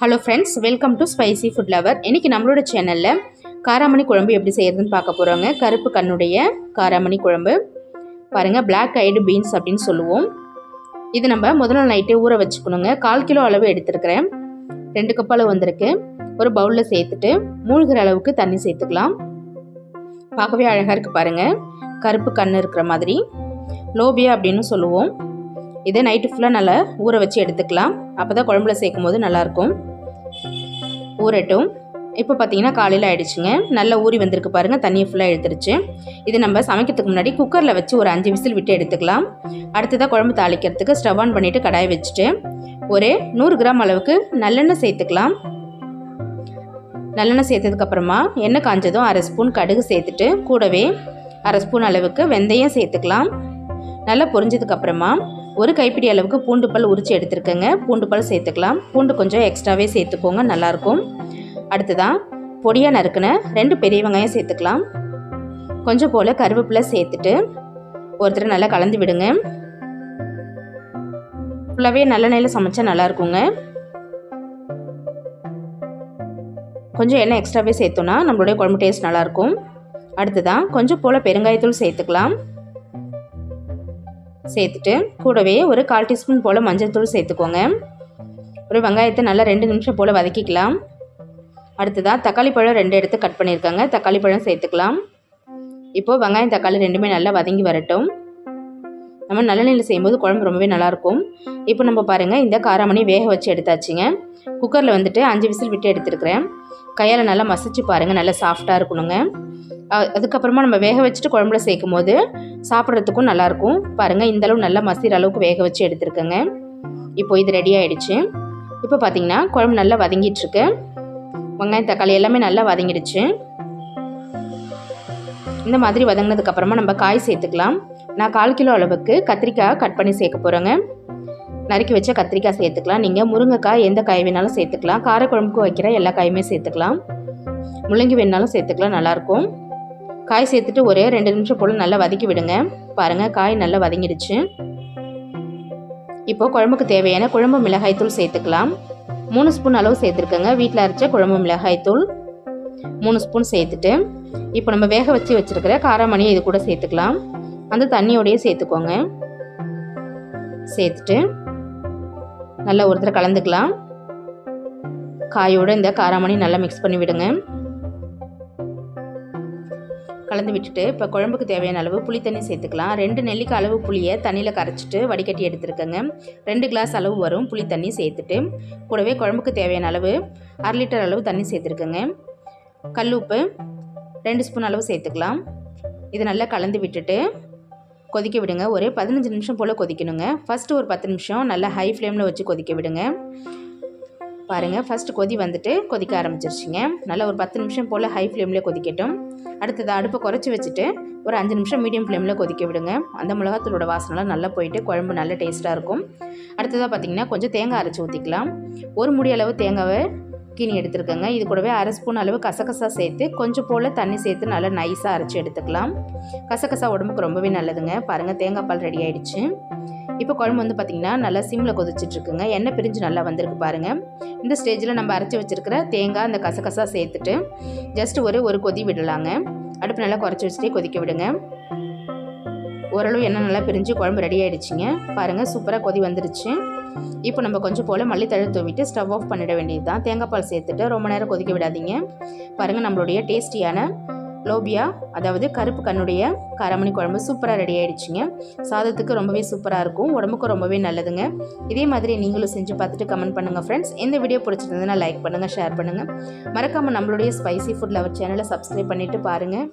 Hello friends welcome to spicy food lover இன்றைக்கி நம்மளோட சேனலில் காராமணி குழம்பு எப்படி செய்கிறதுன்னு பார்க்க போகிறோங்க கருப்பு கண்ணுடைய காராமணி குழம்பு. பாருங்கள் பிளாக் ஐடு பீன்ஸ் அப்படின்னு சொல்லுவோம். இது நம்ம முதல் நாள் நைட்டே ஊற வச்சுக்கணுங்க. கால் கிலோ அளவு எடுத்துருக்கிறேன். ரெண்டு கப் அளவு வந்திருக்கு. ஒரு பவுலில் சேர்த்துட்டு மூழ்கிற அளவுக்கு தண்ணி சேர்த்துக்கலாம். பார்க்கவே அழகாக இருக்குது பாருங்கள் கருப்பு கண் இருக்கிற மாதிரி. லோபியா அப்படின்னு சொல்லுவோம். இதை நைட்டு ஃபுல்லாக நல்லா ஊற வச்சு எடுத்துக்கலாம். அப்போ தான் குழம்புல சேர்க்கும் போது நல்லாயிருக்கும். ஊறட்டும். இப்போ பார்த்தீங்கன்னா காலையில் ஆயிடுச்சுங்க. நல்லா ஊறி வந்திருக்கு பாருங்கள் தண்ணியை ஃபுல்லாக எடுத்துருச்சு. இது நம்ம சமைக்கிறதுக்கு முன்னாடி குக்கரில் வச்சு ஒரு அஞ்சு விசில் விட்டு எடுத்துக்கலாம். அடுத்ததாக குழம்பு தாளிக்கிறதுக்கு ஸ்டவ் ஆன் பண்ணிவிட்டு கடாயை வச்சுட்டு ஒரு நூறு கிராம் அளவுக்கு நல்லெண்ணெய் சேர்த்துக்கலாம். நல்லெண்ணெய் சேர்த்ததுக்கப்புறமா எண்ணெய் காஞ்சதும் அரை ஸ்பூன் கடுகு சேர்த்துட்டு கூடவே அரை ஸ்பூன் அளவுக்கு வெந்தயம் சேர்த்துக்கலாம். நல்லா பொரிஞ்சதுக்கப்புறமா ஒரு கைப்பிடி அளவுக்கு பூண்டு பல் உரித்து எடுத்துருக்கேங்க. பூண்டு பல் சேர்த்துக்கலாம். பூண்டு கொஞ்சம் எக்ஸ்ட்ராவே சேர்த்துக்கோங்க. நல்லாயிருக்கும் அடுத்ததான் பொடியாக நறுக்குன ரெண்டு பெரிய வெங்காயம் சேர்த்துக்கலாம். கொஞ்சம் போல் கருவேப்பிலை சேர்த்துட்டு ஒருத்தர் நல்லா கலந்து விடுங்க. ஃபுல்லாகவே நல்லெண்ணெயில் சமைச்சா நல்லாயிருக்குங்க கொஞ்சம் எண்ணெய் எக்ஸ்ட்ராவே சேர்த்தோன்னா நம்மளுடைய குழம்பு டேஸ்ட் நல்லாயிருக்கும் அடுத்ததான் கொஞ்சம் போல் பெருங்காயத்தூள் சேர்த்துக்கலாம். சேர்த்துட்டு கூடவே ஒரு கால் டீஸ்பூன் போல் மஞ்சள் தூள் சேர்த்துக்கோங்க. ஒரு வெங்காயத்தை நல்லா ரெண்டு நிமிஷம் போல் வதக்கிக்கலாம். அடுத்ததாக தக்காளி பழம் ரெண்டு எடுத்து கட் பண்ணியிருக்காங்க. தக்காளி பழம் சேர்த்துக்கலாம். இப்போது வெங்காயம் தக்காளி ரெண்டுமே நல்லா வதங்கி வரட்டும். நம்ம நல்லெண்ணெயில் செய்யும்போது குழம்பு ரொம்பவே நல்லாயிருக்கும். இப்போ நம்ம பாருங்கள் இந்த காராமணி வேக வச்சு எடுத்தாச்சுங்க. குக்கரில் வந்துட்டு அஞ்சு விசில் விட்டு எடுத்துருக்கிறேன். கையால் நல்லா மசிச்சு பாருங்கள் நல்லா சாஃப்டாக இருக்கணுங்க. அதுக்கப்புறமா நம்ம வேக வச்சுட்டு குழம்புல சேர்க்கும் போது சாப்பிட்றதுக்கும் நல்லாயிருக்கும். பாருங்கள் இந்தளவு நல்லா மசிற அளவுக்கு வேக வச்சு எடுத்துருக்கேங்க. இப்போ இது ரெடி ஆகிடுச்சு இப்போ பார்த்தீங்கன்னா குழம்பு நல்லா வதங்கிட்டுருக்கு. வெங்காயம் தக்காளி எல்லாமே நல்லா வதங்கிடுச்சு. இந்த மாதிரி வதங்கினதுக்கப்புறமா நம்ம காய் சேர்த்துக்கலாம். நான் கால் கிலோ அளவுக்கு கத்திரிக்காய் கட் பண்ணி சேர்க்க போகிறேங்க நறுக்கி வச்ச கத்திரிக்காய் சேர்த்துக்கலாம். நீங்கள் முருங்கைக்காய் எந்த காய் வேணாலும் சேர்த்துக்கலாம். காரக்குழம்புக்கு வைக்கிற எல்லா காயுமே சேர்த்துக்கலாம். முள்ளங்கி வேணாலும் சேர்த்துக்கலாம். நல்லாயிருக்கும். காய் சேர்த்துட்டு ஒரே ரெண்டு நிமிஷம் போல் நல்லா வதக்கி விடுங்க. பாருங்கள் காய் நல்லா வதங்கிடுச்சு. இப்போது குழம்புக்கு தேவையான குழம்பு மிளகாய்த்தூள் சேர்த்துக்கலாம். மூணு ஸ்பூன் அளவு சேர்த்துருக்கோங்க. வீட்டில் அரைச்ச குழம்பு மிளகாய்த்தூள் மூணு ஸ்பூன் சேர்த்துட்டு இப்போ நம்ம வேக வச்சு வச்சுருக்கிற காராமணியை இது கூட சேர்த்துக்கலாம். அந்த தண்ணியோடையே சேர்த்துக்கோங்க. சேர்த்துட்டு நல்லா ஒருத்தர் கலந்துக்கலாம். காயோட இந்த காராமணி நல்லா மிக்ஸ் பண்ணி விடுங்க. கலந்து விட்டுட்டு இப்போ குழம்புக்கு தேவையான அளவு புளி தண்ணி சேர்த்துக்கலாம். ரெண்டு நெல்லிக்காய் அளவு புளியை தண்ணியில் கரைச்சிட்டு வடிகட்டி எடுத்துருக்கங்க. ரெண்டு கிளாஸ் அளவு வரும் புளி தண்ணி சேர்த்துட்டு. கூடவே குழம்புக்கு தேவையான அளவு அரை லிட்டர் அளவு தண்ணி சேர்த்துருக்கங்க. கல் உப்பு ரெண்டு ஸ்பூன் அளவு சேர்த்துக்கலாம். இது நல்லா கலந்து விட்டுட்டு கொதிக்க விடுங்க. ஒரு பதினஞ்சு நிமிஷம் போல் கொதிக்கணுங்க. ஃபஸ்ட்டு ஒரு பத்து நிமிஷம் நல்லா ஹை ஃப்ளேமில் வச்சு கொதிக்க விடுங்க. பாருங்கள் ஃபஸ்ட்டு கொதி வந்துட்டு கொதிக்க ஆரம்பிச்சிருச்சுங்க. நல்லா ஒரு பத்து நிமிஷம் போல் ஹை ஃப்ளேமில் கொதிக்கட்டும். அடுத்தது அடுப்பை குறைச்சி வச்சுட்டு ஒரு அஞ்சு நிமிஷம் மீடியம் ஃப்ளேமில் கொதிக்க விடுங்க. அந்த மிளகாத்தூளோட வாசனைலாம் நல்லா போயிட்டு குழம்பு நல்ல டேஸ்ட்டாக இருக்கும். அடுத்ததாக பார்த்திங்கன்னா கொஞ்சம் தேங்காய் அரைச்சி ஊற்றிக்கலாம் ஒரு முடி அளவு தேங்காவை கீனி எடுத்துருக்கேங்க. இது கூடவே அரை ஸ்பூன் அளவு கசகசா சேர்த்து கொஞ்சம் போல் தண்ணி சேர்த்து நல்லா நைஸாக அரைச்சி எடுத்துக்கலாம். கசகசா உடம்புக்கு ரொம்பவே நல்லதுங்க. பாருங்கள் தேங்காய் பால் ரெடி ஆகிடுச்சு இப்போ குழம்பு வந்து பார்த்திங்கன்னா நல்லா சிம்மில் கொதிச்சிட்ருக்குங்க. எண்ணெய் பிரிஞ்சு நல்லா வந்திருக்கு பாருங்கள் இந்த ஸ்டேஜில் நம்ம அரைச்சி வச்சிருக்கிற தேங்காய் அந்த கசகசா சேர்த்துட்டு ஜஸ்ட் ஒரு ஒரு கொதி விடலாங்க. அடுப்பு நல்லா குறைச்சி வச்சுட்டே கொதிக்க விடுங்க. ஓரளவு எண்ணெய் நல்லா பிரிஞ்சு குழம்பு ரெடி ஆகிடுச்சிங்க பாருங்கள் சூப்பராக கொதி வந்துடுச்சு இப்போ நம்ம கொஞ்சம் போல் மல்லித்தழை தூவிட்டு ஸ்டவ் ஆஃப் பண்ணிட வேண்டியது தான் தேங்காய் பால் சேர்த்துட்டு ரொம்ப நேரம் கொதிக்க விடாதீங்க. பாருங்கள் நம்மளுடைய டேஸ்டியான லோபியா அதாவது கருப்பு கண்ணுடைய காரமணி குழம்பு சூப்பராக ரெடி ஆகிடுச்சிங்க சாதத்துக்கு ரொம்பவே சூப்பராக இருக்கும். உடம்புக்கும் ரொம்பவே நல்லதுங்க. இதே மாதிரி நீங்களும் செஞ்சு பார்த்துட்டு கமெண்ட் பண்ணுங்கள் ஃப்ரெண்ட்ஸ் இந்த வீடியோ பிடிச்சிருந்ததுன்னா லைக் பண்ணுங்கள் ஷேர் பண்ணுங்கள் மறக்காமல் நம்மளுடைய ஸ்பைசி ஃபுட் லவர் சேனலை சப்ஸ்கிரைப் பண்ணிவிட்டு பாருங்கள்